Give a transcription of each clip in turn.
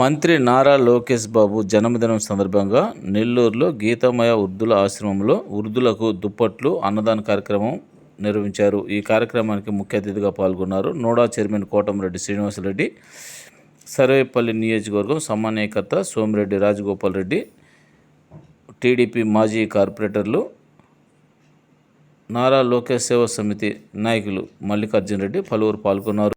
మంత్రి నారా లోకేష్ బాబు జన్మదినం సందర్భంగా నెల్లూరులో గీతామయ వృద్ధుల ఆశ్రమంలో వృద్ధులకు దుప్పట్లు అన్నదాన కార్యక్రమం నిర్వహించారు. ఈ కార్యక్రమానికి ముఖ్య అతిథిగా పాల్గొన్నారు నోడా చైర్మన్ కోటంరెడ్డి శ్రీనివాసరెడ్డి సర్వేపల్లి నియోజకవర్గం సమన్వయకర్త సోమిరెడ్డి రాజగోపాల్ రెడ్డి టీడీపీ మాజీ కార్పొరేటర్లు నారా లోకేష్ సేవా సమితి నాయకులు మల్లికార్జున రెడ్డి పలువురు పాల్గొన్నారు.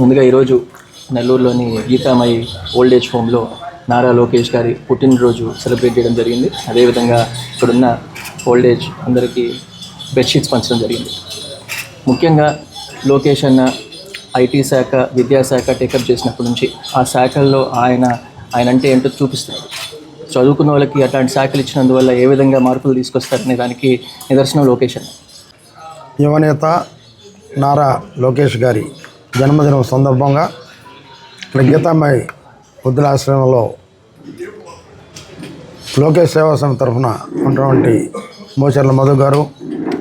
ముందుగా ఈరోజు నెల్లూరులోని గీతామయి ఓల్డ్ ఏజ్ హోమ్లో నారా లోకేష్ గారి పుట్టినరోజు సెలబ్రేట్ చేయడం జరిగింది. అదేవిధంగా ఇక్కడున్న ఓల్డ్ ఏజ్ అందరికీ బెడ్షీట్స్ పంచడం జరిగింది. ముఖ్యంగా లోకేష్ అన్న ఐటీ శాఖ విద్యాశాఖ టేకప్ చేసినప్పటి నుంచి ఆ శాఖల్లో ఆయన ఆయన అంటే ఏంటో చూపిస్తున్నారు. చదువుకున్న వాళ్ళకి అట్లాంటి శాఖలు ఇచ్చినందువల్ల ఏ విధంగా మార్పులు తీసుకొస్తారనే దానికి నిదర్శనం లోకేష్ అన్న. యువనేత నారా లోకేష్ గారి జన్మదినం సందర్భంగా ఇక్కడ గీతామాయి వృద్ధులాశ్రమంలో లోకేష్ సేవా తరఫున ఉన్నటువంటి మోచర్ల మధు గారు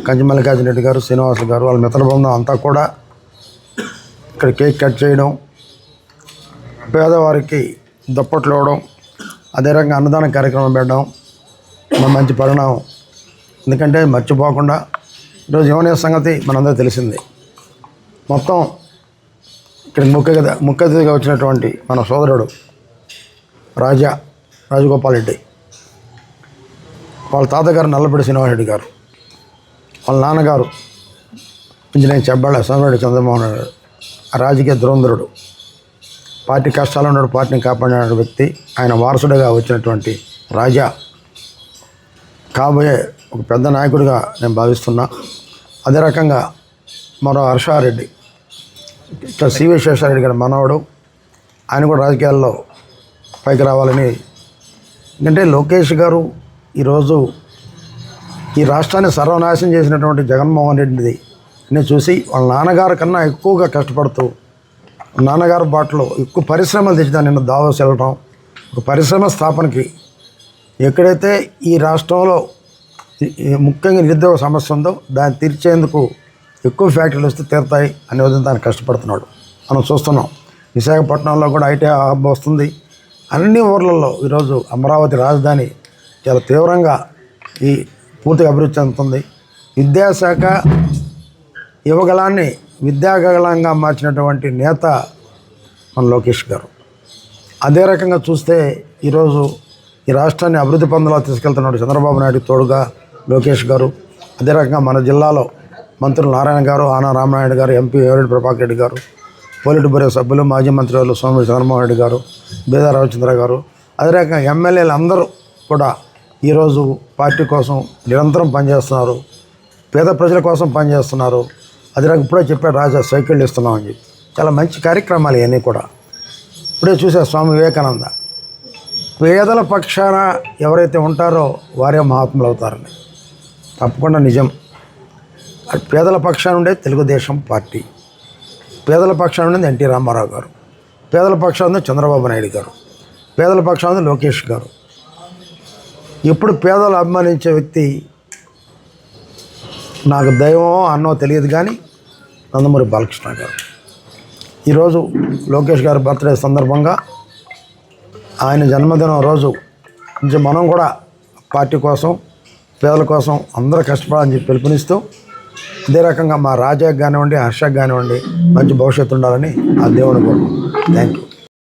కంచిమల్లికార్జున రెడ్డి గారు శ్రీనివాసులు గారు వాళ్ళ మిత్ర బృందం అంతా కూడా ఇక్కడ కేక్ కట్ చేయడం పేదవారికి దుప్పట్లు ఇవ్వడం అదే రకంగా అన్నదాన కార్యక్రమం పెట్టడం మంచి పరిణామం. ఎందుకంటే మర్చిపోకుండా ఈరోజు యువనేత సంగతి మనందరూ తెలిసింది. మొత్తం ఇక్కడ ముఖ్య ముఖ్య అతిథిగా వచ్చినటువంటి మన సోదరుడు రాజా రాజగోపాల్ రెడ్డి. వాళ్ళ తాతగారు నల్లపడి శ్రీనివాసరెడ్డి గారు. వాళ్ళ నాన్నగారు ఇంజనీర్ చెబ్బాళ్ళ సోమిరెడ్డి చంద్రమోహన్ రెడ్డి రాజకీయ ధురంధరుడు పార్టీ కష్టాలు ఉన్నాడు పార్టీని కాపాడిన వ్యక్తి ఆయన వారసుడిగా వచ్చినటువంటి రాజా. కాబోయే ఒక పెద్ద నాయకుడిగా నేను భావిస్తున్నా. అదే రకంగా మరో హర్షారెడ్డి. సి విశ్వేశ్వరరెడ్డి గారి మనవడు. ఆయన కూడా రాజకీయాల్లో పైకి రావాలని. ఎందుకంటే లోకేష్ గారు ఈరోజు ఈ రాష్ట్రాన్ని సర్వనాశనం చేసినటువంటి జగన్మోహన్ రెడ్డిది. నేను చూసి వాళ్ళ నాన్నగారి కన్నా ఎక్కువగా కష్టపడుతూ నాన్నగారు బాటలో ఎక్కువ పరిశ్రమలు తెచ్చి నిన్న దావోస్ వెళ్ళడం ఒక పరిశ్రమ స్థాపనకి ఎక్కడైతే ఈ రాష్ట్రంలో ముఖ్యంగా నిరుద్యోగ సమస్య ఉందో దాన్ని తీర్చేందుకు ఎక్కువ ఫ్యాక్టరీలు వస్తే తీరుతాయి అనే విధంగా దాన్ని కష్టపడుతున్నాడు. మనం చూస్తున్నాం. విశాఖపట్నంలో కూడా ఐటీ హబ్ వస్తుంది. అన్ని ఊర్లలో ఈరోజు అమరావతి రాజధాని చాలా తీవ్రంగా ఈ పూర్తిగా అభివృద్ధి చెందుతుంది. విద్యాశాఖ యువగలాన్ని విద్యాగలంగా మార్చినటువంటి నేత మన లోకేష్ గారు. అదే రకంగా చూస్తే ఈరోజు ఈ రాష్ట్రాన్ని అభివృద్ధి పందులో తీసుకెళ్తున్నాడు చంద్రబాబు నాయుడు తోడుగా లోకేష్ గారు. అదే రకంగా మన జిల్లాలో మంత్రులు నారాయణ గారు ఆనా రామనాయుడు గారు ఎంపీ ఎవరెడ్డి ప్రభాకర్ రెడ్డి గారు పోలిట్ బ్యూరో సభ్యులు మాజీ మంత్రులు సోమిరెడ్డి చంద్రమోహన్ రెడ్డి గారు బేదా రవిచంద్ర గారు అదే రకంగా ఎమ్మెల్యేలు అందరూ కూడా ఈరోజు పార్టీ కోసం నిరంతరం పనిచేస్తున్నారు. పేద ప్రజల కోసం పనిచేస్తున్నారు. అదే రకంగా ఇప్పుడే చెప్పాడు రాజా సైకిళ్ళు ఇస్తున్నామని చెప్పి. చాలా మంచి కార్యక్రమాలు ఇవన్నీ కూడా. ఇప్పుడే చూసా స్వామి వివేకానంద. పేదల పక్షాన ఎవరైతే ఉంటారో వారే మహాత్ములు అవుతారని తప్పకుండా నిజం. పేదల పక్షాన ఉండే తెలుగుదేశం పార్టీ. పేదల పక్షాన ఉండేది ఎన్టీ రామారావు గారు. పేదల పక్షాన ఉంది చంద్రబాబు నాయుడు గారు. పేదల పక్షాన ఉంది లోకేష్ గారు. ఎప్పుడు పేదలు అభిమానించే వ్యక్తి నాకు దైవమో అన్నో తెలియదు కానీ నందమూరి బాలకృష్ణ గారు. ఈరోజు లోకేష్ గారి బర్త్డే సందర్భంగా ఆయన జన్మదినం రోజు మనం కూడా పార్టీ కోసం పేదల కోసం అందరూ కష్టపడాలని చెప్పి పిలుపునిస్తూ ఇదే రకంగా మా రాజాకి కానివ్వండి హర్షకు కానివ్వండి మంచి భవిష్యత్తు ఉండాలని ఆ దేవుని కోరుకుంటున్నాను థ్యాంక్ యూ